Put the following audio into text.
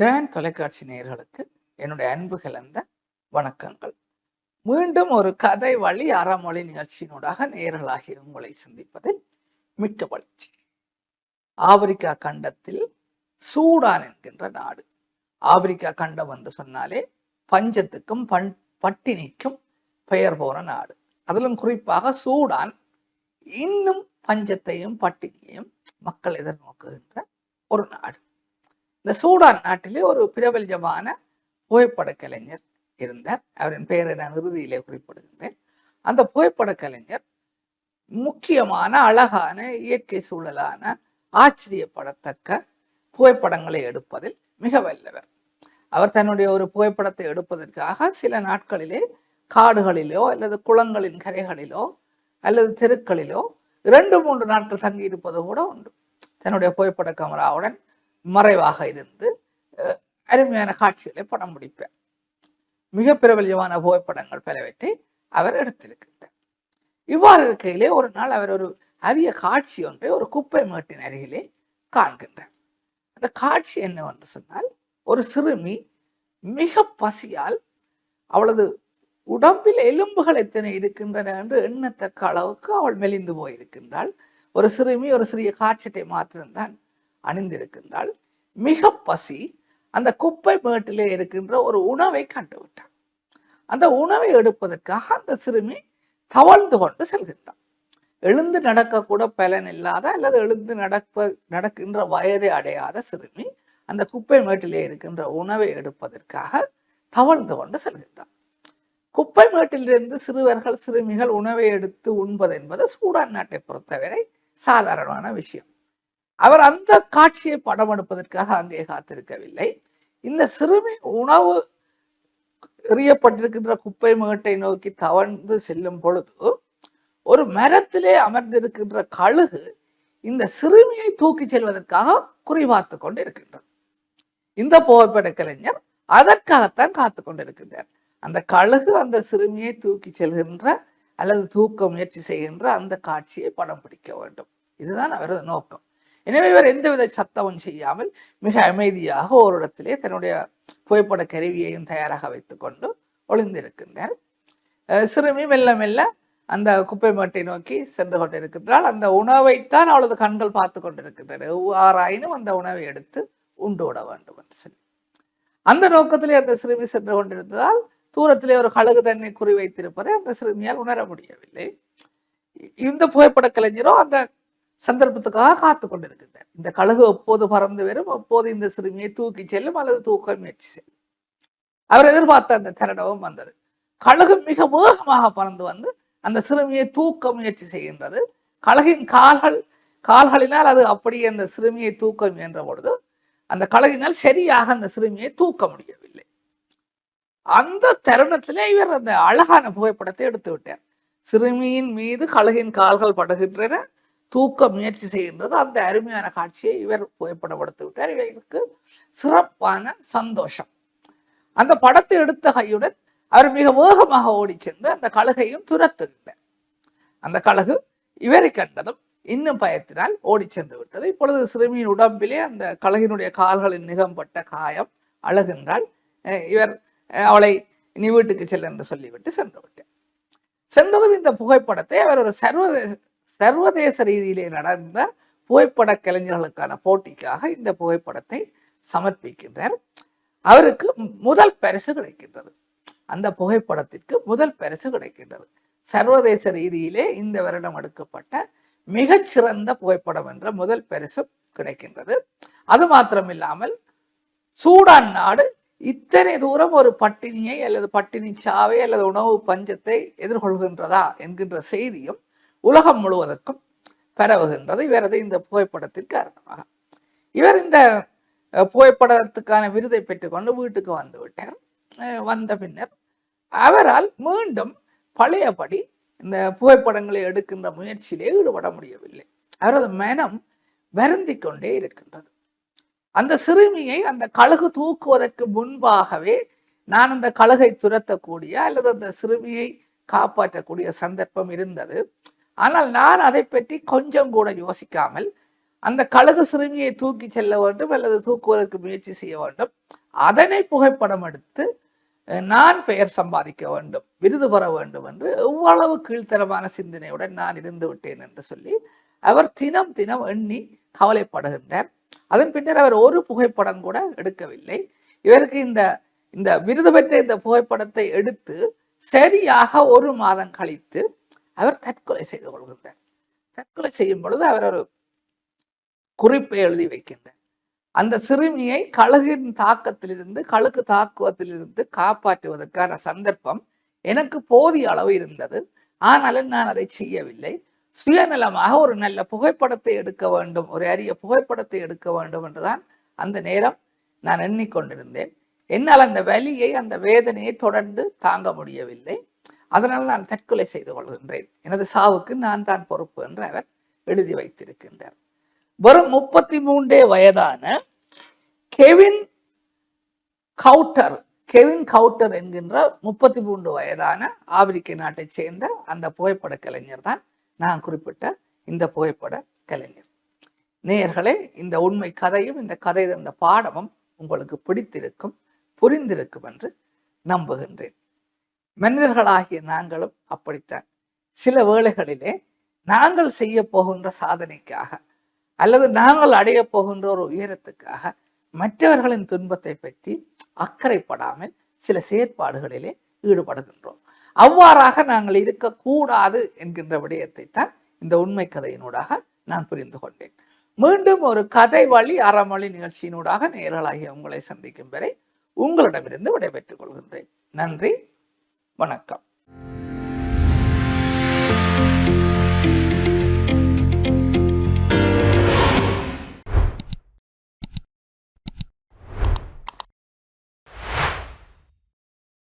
Tan தொலைக்காட்சி நேயர்களுக்கு என்னுடைய அன்பு கலந்த வணக்கங்கள். மீண்டும் ஒரு கதை வழி அறமொழி நிகழ்ச்சியினூடாக நேயர்களாகி உங்களை சந்திப்பதில் மிக்க வளர்ச்சி ஆப்பிரிக்கா கண்டத்தில் சூடான் என்கின்ற நாடு. ஆப்பிரிக்கா கண்டம் என்று சொன்னாலே பஞ்சத்துக்கும் பண் பட்டினிக்கும் பெயர் போன நாடு. அதிலும் குறிப்பாக சூடான் இன்னும் பஞ்சத்தையும் பட்டினியையும் மக்கள் எதிர்நோக்குகின்ற ஒரு நாடு. இந்த சூடான் நாட்டிலே ஒரு பிரபல்யமான புகைப்பட கலைஞர் இருந்தார். அவரின் பெயரை நான் இறுதியிலே குறிப்பிடுகின்றேன். அந்த புகைப்பட கலைஞர் முக்கியமான அழகான இயற்கை சூழலான ஆச்சரியப்படத்தக்க புகைப்படங்களை எடுப்பதில் மிக வல்லவர். அவர் தன்னுடைய ஒரு புகைப்படத்தை எடுப்பதற்காக சில நாட்களிலே காடுகளிலோ அல்லது குளங்களின் கரைகளிலோ அல்லது தெருக்களிலோ இரண்டு மூன்று நாட்கள் தங்கியிருப்பது கூட உண்டு. தன்னுடைய புகைப்பட கமராவுடன் மறைவாக இருந்து அருமையான காட்சிகளை படம் பிடிப்பார் மிக பிரபல்யமான புகைப்படங்கள் பலவற்றை அவர் எடுத்திருக்கின்றார். இவ்வாறு இருக்கையிலே ஒரு நாள் அவர் ஒரு அரிய காட்சி ஒன்றை ஒரு குப்பை மேட்டின் அருகிலே காண்கின்றார். அந்த காட்சி என்னவென்று சொன்னால் ஒரு சிறுமி மிக பசியால் அவளது உடம்பில் எலும்புகள் எத்தனை இருக்கின்றன என்று எண்ணத்தக்க அளவுக்கு அவள் மெலிந்து போயிருக்கின்றாள். ஒரு சிறுமி ஒரு சிறிய காட்சியத்தை மாத்திரம்தான் அணிந்திருக்கின்றாள். மிக பசி அந்த குப்பை மேட்டிலே இருக்கின்ற ஒரு உணவை கண்டுவிட்டான் அந்த உணவை எடுப்பதற்காக அந்த சிறுமி தவழ்ந்து கொண்டு செல்கின்றான் எழுந்து நடக்கக்கூட பலன் இல்லாத அல்லது எழுந்து நடப்ப நடக்கின்ற வயதை அடையாத சிறுமி அந்த குப்பை மேட்டிலே இருக்கின்ற உணவை எடுப்பதற்காக தவழ்ந்து கொண்டு செல்கின்றான் குப்பை மேட்டிலிருந்து சிறுவர்கள் சிறுமிகள் உணவை எடுத்து உண்பது என்பது சூடான் நாட்டை பொறுத்தவரை சாதாரணமான விஷயம். அவர் அந்த காட்சியை படம் எடுப்பதற்காக அங்கே காத்திருக்கவில்லை. இந்த சிறுமி உணவு எறியப்பட்டிருக்கின்ற குப்பை மேட்டை நோக்கி தவழ்ந்து செல்லும் பொழுது ஒரு மரத்திலே அமர்ந்திருக்கின்ற கழுகு இந்த சிறுமியை தூக்கி செல்வதற்காக குறிபார்த்து கொண்டு இருக்கின்றார் இந்த புகைப்பட கலைஞர் அதற்காகத்தான் காத்து கொண்டிருக்கின்றார். அந்த கழுகு அந்த சிறுமியை தூக்கி செல்கின்ற அல்லது தூக்க முயற்சி செய்கின்ற அந்த காட்சியை படம் பிடிக்க வேண்டும். இதுதான் அவரது நோக்கம். எனவே இவர் எந்தவித சத்தமும் செய்யாமல் மிக அமைதியாக ஒரு இடத்திலே தன்னுடைய புகைப்பட கருவியையும் தயாராக வைத்துக்கொண்டு ஒளிந்திருக்கின்றார். சிறுமி மெல்ல மெல்ல அந்த குப்பை மேட்டை நோக்கி சென்று கொண்டிருக்கின்றால் அந்த உணவைத்தான் அவளது கண்கள் பார்த்து கொண்டிருக்கின்றன. எவ்வாறாயினும் அந்த உணவை எடுத்து உண்டு விட வேண்டும் என்று சொல்லி. அந்த நோக்கத்திலே அந்த சிறுமி சென்று கொண்டிருந்ததால் தூரத்திலே ஒரு கழுகு தன்னை குறிவைத்திருப்பதை அந்த சிறுமியால் உணர முடியவில்லை. இந்த புகைப்பட கலைஞரோ அந்த சந்தர்ப்பத்துக்காக காத்து கொண்டிருக்கின்றார் இந்த கழுகு எப்போது பறந்து வரும் அப்போது இந்த சிறுமியை தூக்கி செல்லும் அல்லது தூக்க முயற்சி செய்யும் அவர் எதிர்பார்த்த அந்த தருணமும் வந்தது. கழுகு மிக வேகமாக பறந்து வந்து அந்த சிறுமியை தூக்க முயற்சி செய்கின்றது. கழுகின் கால்கள் கால்களினால் அது அப்படியே அந்த சிறுமியை தூக்க முயன்ற பொழுது அந்த கழுகினால் சரியாக அந்த சிறுமியை தூக்க முடியவில்லை. அந்த தருணத்திலே இவர் அந்த அழகான புகைப்படத்தை எடுத்து விட்டார் சிறுமியின் மீது கழுகின் கால்கள் படுகின்றன. தூக்க முயற்சி செய்கின்றது அந்த அருமையான காட்சியை இவர் புகைப்படப்படுத்தி விட்டார். இவருக்கு சிறப்பான சந்தோஷம். அந்த படத்தை எடுத்த கையுடன் அவர் மிக வேகமாக ஓடிச் சென்று அந்த கழுகையும் துரத்துகின்றார். அந்த கழுகு இவரை கண்டதும் இன்னும் பயத்தினால் ஓடிச் சென்று விட்டது. இப்பொழுது சிறுமியின் உடம்பிலே அந்த கழுகினுடைய கால்களின் நிகம்பட்ட காயம் அழகின்றால் அஹ் இவர் அஹ் அவளை நீ வீட்டுக்கு செல்ல என்று சொல்லிவிட்டு சென்று விட்டார். சென்றதும் இந்த புகைப்படத்தை அவர் ஒரு சர்வதேச சர்வதேச ரீதியிலே நடந்த புகைப்பட கலைஞர்களுக்கான போட்டிக்காக இந்த புகைப்படத்தை சமர்ப்பிக்கின்றார். அவருக்கு முதல் பரிசு கிடைக்கின்றது. அந்த புகைப்படத்திற்கு முதல் பரிசு கிடைக்கின்றது. சர்வதேச ரீதியிலே இந்த வருடம் எடுக்கப்பட்ட மிகச்சிறந்த புகைப்படம் என்ற முதல் பரிசு கிடைக்கின்றது. அது மாத்திரமில்லாமல் சூடான் நாடு இத்தனை தூரம் ஒரு பட்டினியை அல்லது பட்டினி சாவை அல்லது உணவு பஞ்சத்தை எதிர்கொள்கின்றதா என்கின்ற செய்தியும் உலகம் முழுவதற்கும் பரவுகின்றது. இவரது இந்த புகைப்படத்தின் காரணமாக. இவர் இந்த புகைப்படத்துக்கான விருதை பெற்றுக்கொண்டு வீட்டுக்கு வந்து விட்டார். வந்த பின்னர் அவரால் மீண்டும் பழையபடி இந்த புகைப்படங்களை எடுக்கின்ற முயற்சியிலே ஈடுபட முடியவில்லை. அவரது மனம் வருந்தி கொண்டே இருக்கின்றது. அந்த சிறுமியை அந்த கழுகு தூக்குவதற்கு முன்பாகவே நான் அந்த கழுகை துரத்தக்கூடிய அல்லது அந்த சிறுமியை காப்பாற்றக்கூடிய சந்தர்ப்பம் இருந்தது. ஆனால் நான் அதை பற்றி கொஞ்சம் கூட யோசிக்காமல் அந்த கழுகு சிறுமியை தூக்கி செல்ல வேண்டும் அல்லது தூக்குவதற்கு முயற்சி செய்ய வேண்டும். அதனை புகைப்படம் எடுத்து நான் பெயர் சம்பாதிக்க வேண்டும் விருது பெற வேண்டும் என்று எவ்வளவு கீழ்த்தரமான சிந்தனையுடன் நான் இருந்து விட்டேன் என்று சொல்லி அவர் தினம் தினம் எண்ணி கவலைப்படுகின்றார். அதன் பின்னர் அவர் ஒரு புகைப்படம் கூட எடுக்கவில்லை. இவருக்கு இந்த இந்த விருது பெற்ற இந்த புகைப்படத்தை எடுத்து சரியாக ஒரு மாதம் கழித்து அவர் தற்கொலை செய்து கொள்கின்றார் தற்கொலை செய்யும் பொழுது அவர் ஒரு குறிப்பை எழுதி வைக்கின்றார் அந்த சிறுமியை கழுகின் தாக்கத்திலிருந்து கழுகு தாக்குவதிலிருந்து காப்பாற்றுவதற்கான சந்தர்ப்பம் எனக்கு போதிய அளவு இருந்தது ஆனாலும் நான் அதை செய்யவில்லை சுயநலமாக ஒரு நல்ல புகைப்படத்தை எடுக்க வேண்டும் ஒரு அரிய புகைப்படத்தை எடுக்க வேண்டும் என்றுதான் அந்த நேரம் நான் எண்ணிக்கொண்டிருந்தேன் என்னால் அந்த வலியை அந்த வேதனையை தொடர்ந்து தாங்க முடியவில்லை அதனால் நான் தற்கொலை செய்து கொள்கின்றேன். எனது சாவுக்கு நான் தான் பொறுப்பு என்று அவர் எழுதி வைத்திருக்கின்றார். வெறும் முப்பத்தி மூன்றே வயதான கெவின் கவுட்டர் கெவின் கவுட்டர் என்கின்ற முப்பத்தி மூன்று வயதான ஆப்பிரிக்க நாட்டைச் சேர்ந்த அந்த புகைப்பட கலைஞர் தான் நான் குறிப்பிட்ட இந்த புகைப்பட கலைஞர். நேயர்களே இந்த உண்மை கதையும் இந்த கதை இந்த பாடமும் உங்களுக்கு பிடித்திருக்கும் புரிந்திருக்கும் என்று நம்புகின்றேன். மனிதர்களாகிய நாங்களும் அப்படித்தான். சில வேளைகளிலே நாங்கள் செய்ய போகின்ற சாதனைக்காக அல்லது நாங்கள் அடைய போகின்ற ஒரு உயரத்துக்காக மற்றவர்களின் துன்பத்தை பற்றி அக்கறைப்படாமல் சில செயற்பாடுகளிலே ஈடுபடுகின்றோம். அவ்வாறாக நாங்கள் இருக்கக்கூடாது என்கின்ற விடயத்தை தான் இந்த உண்மை கதையினூடாக நான் புரிந்து கொண்டேன். மீண்டும் ஒரு கதை வழி அறமொழி நிகழ்ச்சியினூடாக நேர்களாகிய உங்களை சந்திக்கும் வரை உங்களிடமிருந்து விடைபெற்றுக் கொள்கின்றேன். நன்றி. வணக்கம்.